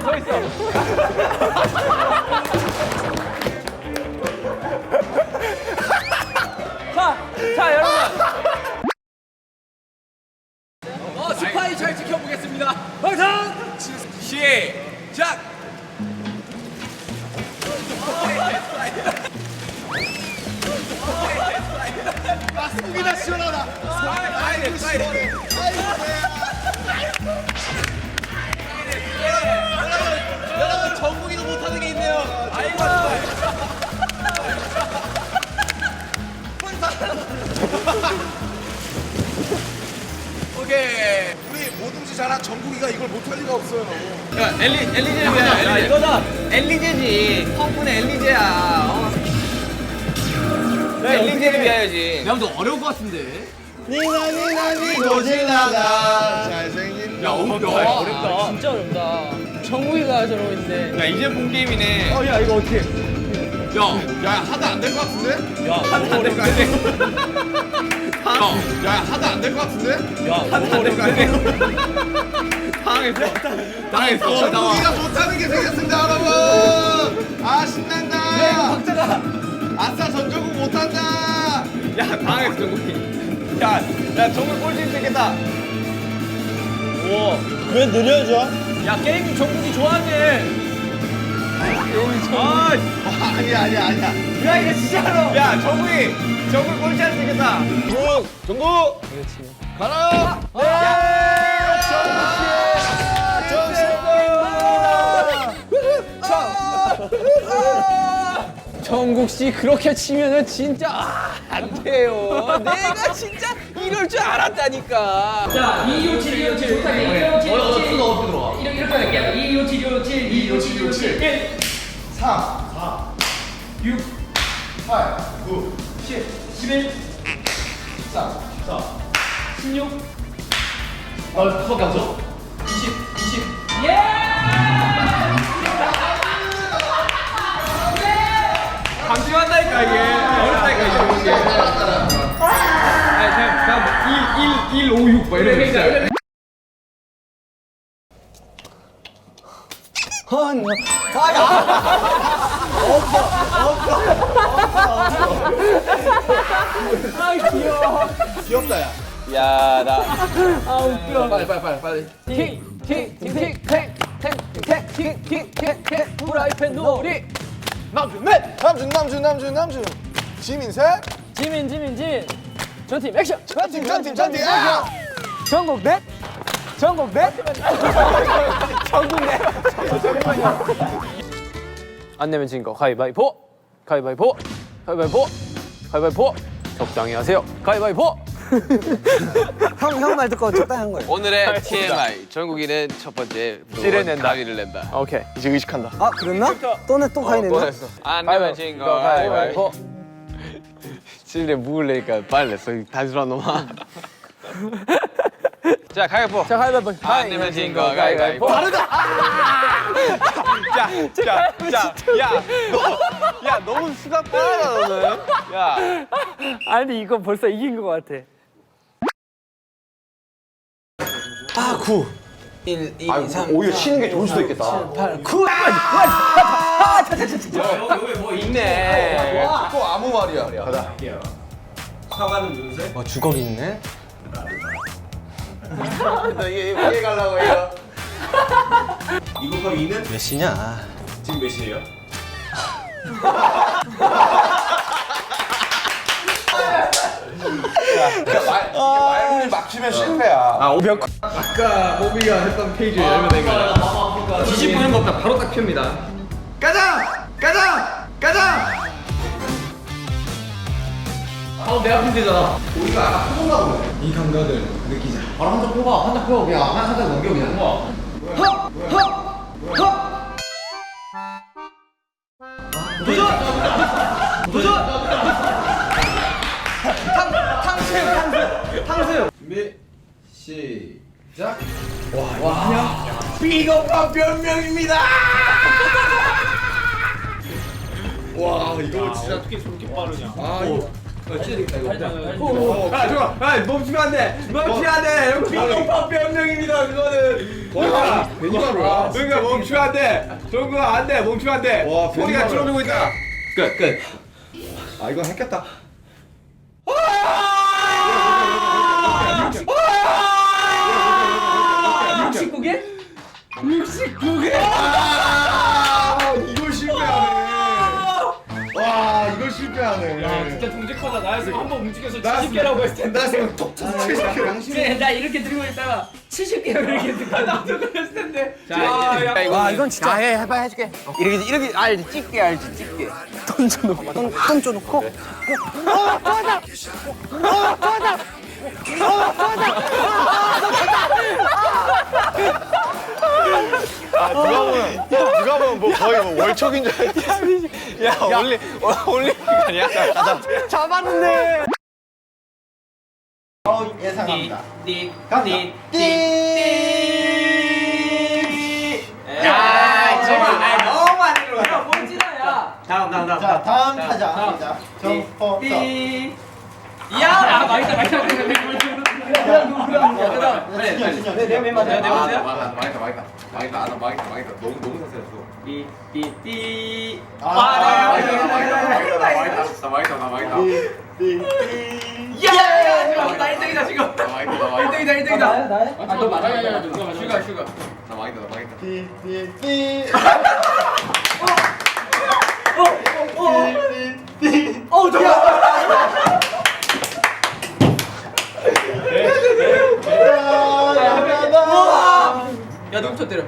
있어 더 있어. 자, 자 여러분. 어, 스파이 잘 지켜보겠습니다. 방탄. 시작. 속이나 시원하다. 아이고 시원해. 여러분 오케이. 우리 뭐든지 잘한 정국이가 이걸 못할 리가 없어요. 야, 엘리 엘리제야. 야 이거다. 엘리제지. 펑분의 엘리제야. 어. 엘리제를 위하여지. 야, 너 어려울 것 같은데. 니나 니나 니 고질라다. 잘생긴. 야, 어렵다. 어렵다. 진짜 어렵다. 정국이가 저러고 있는데. 야, 이제 본 게임이네. 어, 야 이거 어떻게? 야, 야 하다 안 될 것 같은데? 야, 하도 안될것 같 아. 야 하다 안 될 것 같은데? 야, 하도 안될것 같아. 당했어. 당했어. 나와. 정국이가 못하는 게 생겼습니다, 여러분. 아 신난다. 네, 박자가. 아싸 전정국 못한다. 야, 당했어, 정국이. 야, 야, 정국 꼴찌 수 있겠다. 왜 느려져? 야, 게임 정국이 좋아하네. 아, 아니야 아니야 아니야. 야 이거 진짜로. 야, 정국이. 정국 꼴찌 할수 있겠다. 정국 정국. 그렇지. 가라. 정국 씨 그렇게 치면은 진짜 아, 안 돼요. 내가 진짜 이럴 줄 알았다니까. 자, 257, 257, 못하게 257, 257. 이렇게 이렇게 할게요. 257, 257, 257, 257. 1. 3, 4, 6, 8, 9, 10, 11, 14, 14. 16. 어, 그거밖에 안 줘. 20, 20. 예! 감지한다니까, 이게. 어렵다니까, 이게. 이런 게. 아니, 그냥, 그냥 1, 1, 1, 5, 6, 뭐 이런 거 있 잖아. 귀엽다 야. 야, 나. 아 웃겨. 빨리, 빨리, 빨리, 빨리. 팅팅팅팅팅팅팅팅팅 프라이팬 놀이. 남준 넷. 남준 남준 남준 남준. 지민 셋. 지민 지민 진. 전팀 액션. 전팀 전팀 전팀 액션. 전국 넷. 전국 넷. 전국 넷. 안 내면 진 거 가위바위보. 가위바위보. 가위바위보. 가위바위보. 적당히 하세요. 가위바위보. 형 형 말 듣고 적당히 한 거예요. 오늘의 TMI. 정국이는 첫 번째. 씨를 낸다. 가위를 낸다. 오케이. 이제 의식한다. 아 그랬나? 또내 또 가위 냈나? 냈어. 안 내면 진 거. 가위바위보. 실내 묵을래니까 빨리 냈어. 다시라 놈아. 자, 가위바위보. 자 가위바위보. 안 내면 진 거 가위바위보. 다르다. 자, 자, 자, 야, 너, 야, 너무 수가 빠르다 너는. 야, 아니 이거 벌써 이긴 것 같아. 아 9. 1, 2, 3, 오히려 쉬는 게 좋을 수도 있겠다. 8, 9. 여기 뭐 있네. 또 아무 말이야. 가자. 어 주걱이 있네. 너 이게 위에 가려고 해요. 몇 시냐? 말문이 막히면 실패야. 아까 모비가 했던 페이지 열면 되니까. 뒤집는 거 없다. 바로 딱 펴니다. 가자, 가자, 가자. 어, 내 앞에 되잖아. 이 감각을 느끼자. 바로 한장 펴봐, 한장 펴. 그냥 한장 넘겨 그냥. 헉, 헉, 헉. 도전! 도전! 탕, 탕수육, 탕수육, 탕수육. 준비, 시작. 와, 와. 비겁한 변명입니다. 와 이거 진짜 어떻게 저렇게 빠르냐. 아 이거 아 잠깐 아 멈추면 안돼 멈추면 안돼 형 비겁한 변명입니다 그거는 그러니까 그러니까 그러니까 멈추면 안돼 저거 안돼 멈추면 안돼 와, 소리가 줄어들고 있다 끝끝 아 이거 했겠다. 육 나였으면 한번 움직여서 나였으면- 70개라고 했을 텐데. 나 지금 톡 톡. 양심. 그래 나 이렇게 들고 있다가 70개를 이렇게 들고 나도 그랬을 텐데. 자, 야, 이거 와 이건 진짜. 해, 해봐, 해줄게. 이렇게, 이렇게, 알지, 찍게, 알지, 찍게. 던져놓고. 던, 던져놓고. 아 누가 보면 누가 보면 뭐 거의 뭐 월척인 줄 알았지. 야 올리 올림픽 아니야 잡았는데 예상합니다. 띠, 갑니다. 야 정말 아이 너무 많이 들어가 뭔지나야 다음 다음 다음 자 다음 타자 갑니다. 점퍼. 띠 야! 맛있다 맛있다 그다음 네, 네네 맞아요 네 맞아요 망했다 망했다 망했다 나 망했다 망했다 너무 너무 자세했어 띠띠띠. 아, 아, 네, 네, 네, 네, 네. 나 망했다 나 망했다 나 망했다. 지금 나 1등이다 지금. 나 망했다 나 망했다 1등이다 1등이다. 아, 너 맞아. 슈가, 슈가. 나 망했다 나 망했다 띠 띠 띠. 어 잠깐 야, 누구부터 때려?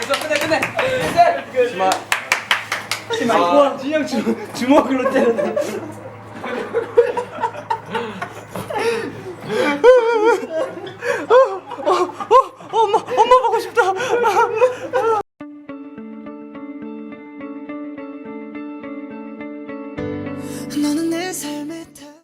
됐어 끝내 끝내. 끝내 심하. 심하 진영 주먹으로 때렸네